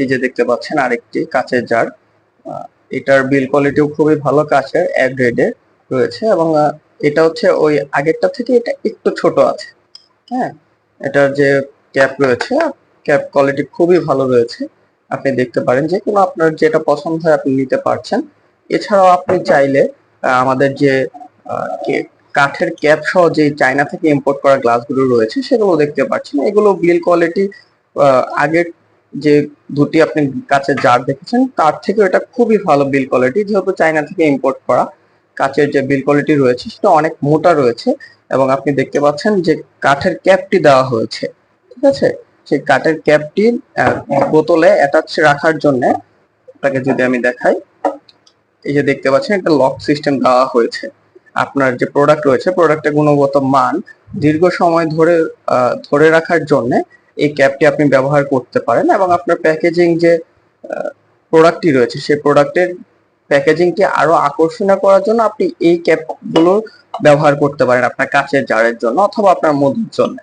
এই যে দেখতে পাচ্ছেন আরেকটি কাচের জার। এটার বিল কোয়ালিটিও খুবই ভালো, কাচের এক গ্রেডের রয়েছে এবং এটা হচ্ছে ওই আগেরটা থেকে এটা একটু ছোট আছে। হ্যাঁ এটার যে ক্যাপ রয়েছে ক্যাপ কোয়ালিটি খুবই ভালো রয়েছে। আপনি দেখতে পারেন যে কোনো আপনার যেটা পছন্দ হয় আপনি নিতে পারছেন। এছাড়াও আপনি চাইলে আমাদের যে কাঠের ক্যাপ সহ যে চায়না থেকে ইম্পোর্ট করা গ্লাসগুলো রয়েছে, সেগুলো দেখতে পাচ্ছেন এগুলো বিল কোয়ালিটি আগের যে দুটি আপনি কাচের জার দেখেছেন, তার থেকে এটা খুবই ভালো বিল কোয়ালিটি যেহেতু চায়না থেকে ইম্পোর্ট করা কাচের যে বিল কোয়ালিটি রয়েছে, সেটা অনেক মোটা রয়েছে এবং আপনি দেখতে পাচ্ছেন যে কাঠের ক্যাপটি দেওয়া হয়েছে, ঠিক আছে? সেই কাঠের ক্যাপটি বোতলে অ্যাটাচ রাখার জন্য আপনাকে যদি আমি দেখাই, এই যে দেখতে পাচ্ছেন একটা লক সিস্টেম দেওয়া হয়েছে। আপনার যে প্রোডাক্ট রয়েছে প্রোডাক্টের গুণগত মান দীর্ঘ সময় ধরে ধরে রাখার জন্য এই ক্যাপটি আপনি ব্যবহার করতে পারেন এবং আপনার প্যাকেজিং যে প্রোডাক্টটি রয়েছে, সেই প্রোডাক্টের প্যাকেজিংকে আরও আকর্ষণীয় করার জন্য আপনি এই ক্যাপগুলো ব্যবহার করতে পারেন আপনার কাছের জারের জন্য অথবা আপনার মধুর জন্য।